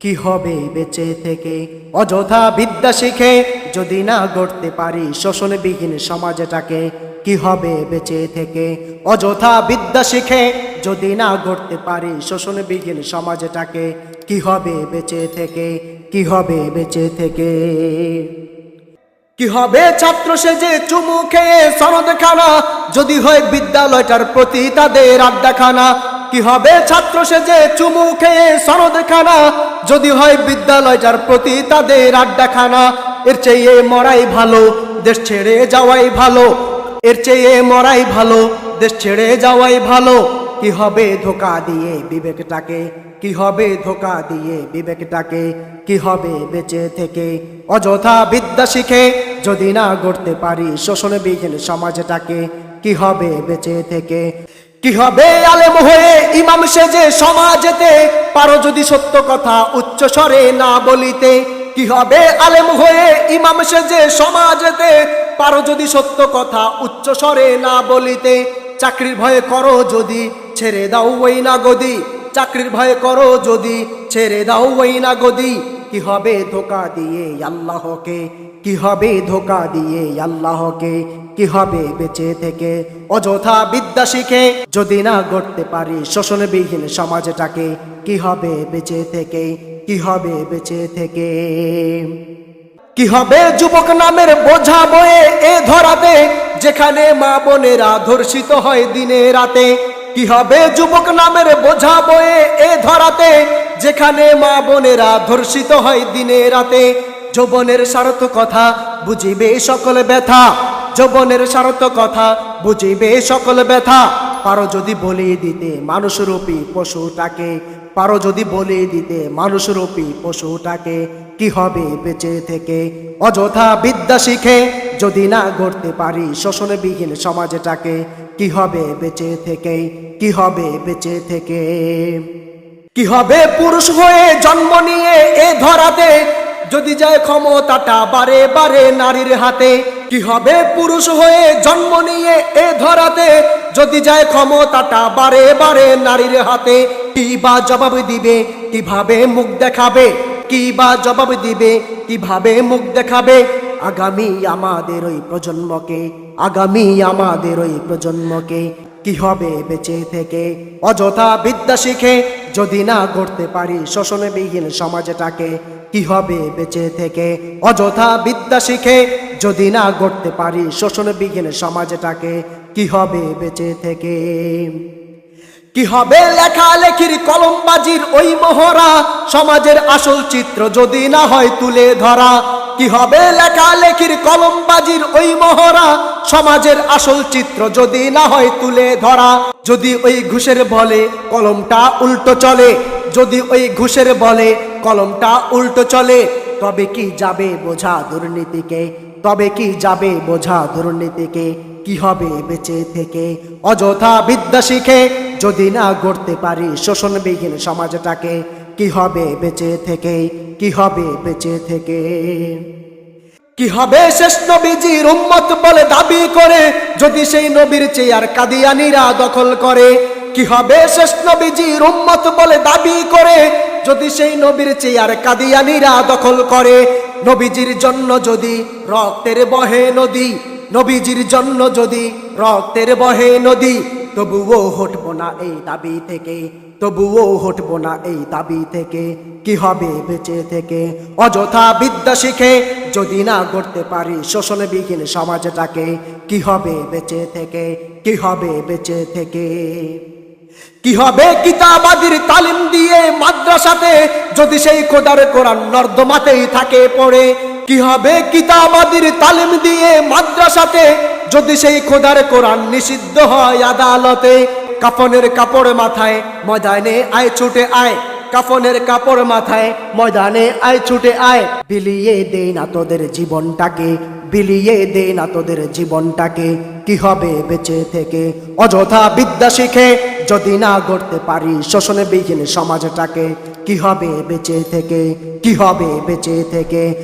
কি হবে বেঁচে থেকে? অযথা বিদ্যা শিখে যদি না গড়তে পারি শোষণবিহীন সমাজটাকে, কি হবে বেঁচে থেকে? অযথা বিদ্যা শিখে যদি না গড়তে পারি শোষণবিহীন সমাজটাকে, কি হবে বেঁচে থেকে? কি হবে বেঁচে থেকে? কি হবে ছাত্র সেজে চুমু খেয়ে সনদ খানা যদি হয় বিদ্যালয়টার প্রতি তাদের আড্ডাখানা। কি হবে ছাত্র সেজে চুমু খেয়ে সনদ খানা যদি হয় বিদ্যালয়টার প্রতি তাদের আড্ডাখানা, এর চেয়ে মরাই ভালো, দেশ ছেড়ে যাওয়াই ভালো, এর চেয়ে মরাই ভালো, দেশ ছেড়ে যাওয়াই ভালো। কি হবে ধোকা দিয়ে বিবেকটাকে? কি হবে ধোকা দিয়ে বিবেকটাকে? কি হবে বেঁচে থেকে? অযথা বিদ্যা শিখে যদি না গড়তে পারি শোষণবিহীন সমাজটাকে, কি হবে বেঁচে থেকে? কি হবে আলেম হয়ে ইমাম সেজে সমাজেতে? পারো যদি সত্য কথা উচ্চ স্বরে না বলিতে। কি হবে আলেম হয়ে ইমাম সেজে সমাজেতে? পারো যদি সত্য কথা উচ্চ স্বরে না বলিতে। চাকরির ভয়ে করো যদি, ছেড়ে দাও ওই না গদি চাকরির ভয়ে করো যদি, ছেড়ে দাও ওই না গদি কি হবে ধোকা দিয়ে আল্লাহকে? কি হবে ধোকা দিয়ে আল্লাহকে? কি হবে বেঁচে থেকে? অযথা বিদ্যা শিখে যদি না গড়তে পারি শোষণবিহীন সমাজটাকে, কি হবে বেঁচে থেকে? কি হবে বেঁচে থেকে? কি হবে যুবক নামের বোঝা বয়ে এ ধরাতে, যেখানে মা বোনেরা ধর্ষিত হয় দিনে রাতে? কি হবে যুবক নামের বোঝা বয়ে এ ধরাতে যেখানে মা বোনেরা ধর্ষিত হয় দিনে রাতে, যৌবনের স্বার্থ কথা বুঝিবে সকল ব্যথা। যৌবনের স্বার্থ কথা বুঝিবে সকল ব্যথা। পারো যদি বলে দিতে মানুষরূপী পশুটাকে, পারো যদি বলে দিতে মানুষরূপী পশুটাকে, কি হবে বেঁচে থেকে? অযথা বিদ্যা শিখে যদি না গড়তে পারি শোষণবিহীন সমাজটাকে, কি হবে বেঁচে থেকে? কি হবে বেঁচে থেকে? কি হবে পুরুষ হয়ে জন্ম নিয়ে এ ধরাতে? যদি যায় ক্ষমতাটা বারে বারে নারীর হাতে, কি হবে পুরুষ হয়ে জন্ম নিয়ে এ ধরাতে? যদি যায় ক্ষমতাটা বারে বারে নারীর হাতে, কি বা জবাব দিবে? কীভাবে মুখ দেখাবে? কি বা জবাব দিবে? কীভাবে মুখ দেখাবে? আগামী আমাদের ওই প্রজন্মকে, আগামী আমাদের ওই প্রজন্মকে, কি হবে বেঁচে থেকে? অযথা বিদ্যা শিখে যদি না গড়তে পারি শোষণবিহীন সমাজটাকে, কি হবে বেঁচে থেকে? অযথা বিদ্যা শিখে যদি না গড়তে পারি শোষণবিহীন সমাজটাকে, কি হবে বেঁচে থেকে? কি হবে লেখালেখির কলমবাজির ওই মোহরা? সমাজের আসল চিত্র যদি না হয় তুলে ধরা। কি হবে লেখালেখির কলমবাজির ওই মোহরা? সমাজের আসল চিত্র যদি না হয় তুলে ধরা। যদি ওই ঘুষের বলে কলমটা উল্টো চলে। যদি ওই ঘুষের বলে কলমটা উল্টো চলে। তবে কি যাবে বোঝা দুর্নীতিকে? তবে কি যাবে বোঝা দুর্নীতিকে? কি হবে বেঁচে থেকে? অযথা বিদ্যা শিখে যদি না গড়তে পারি শোষণবিহীন সমাজটাকে, কি হবে বেঁচে থেকে? কি হবে বেঁচে থেকে? কি হবে শেষ নবীজির উম্মত বলে দাবি করে, যদি সেই নবীর চেয়ার কাদিয়ানিরা দখল করে? কি হবে শেষ নবীজির উম্মত বলে দাবি করে, যদি সেই নবীর চেয়ার কাদিয়ানিরা দখল করে? নবীজির জন্য যদি রক্তের বহে নদী, নবীজির জন্য যদি রক্তের বহে নদী তবুও হটবো না এই দাবি থেকে, তবুও হটবো না এই দাবি থেকে, কি হবে বেঁচে থেকে? অযথা বিদ্যা শিখে যদি না গড়তে পারি শোষণবিহীন সমাজটাকে, কি হবে বেঁচে থেকে? কি হবে বেঁচে থেকে? কি হবে কিতাবাদির তালিম দিয়ে মাদ্রাসাতে যদি সেই খোদার কোরআন নর্দমাতেই থাকে পড়ে? কি হবে কিতাবাদির তালিম দিয়ে মাদ্রাসাতে যদি সেই খোদার কোরআন নিষিদ্ধ হয় আদালতে, কাফনের কাপড় মাথায় ময়দানে আয়, ছুটে আয়। কাফনের কাপড় মাথায় ময়দানে আয়, ছুটে আয়। বিলিয়ে দে না তোদের জীবনটাকে, বিলিয়ে দে না তোদের জীবনটাকে। কি হবে বেঁচে থেকে? অযথা বিদ্যা শিখে যদি না গড়তে পারি শোষণবিহীন সমাজটাকে, কি হবে বেঁচে থেকে? কি হবে বেঁচে থেকে?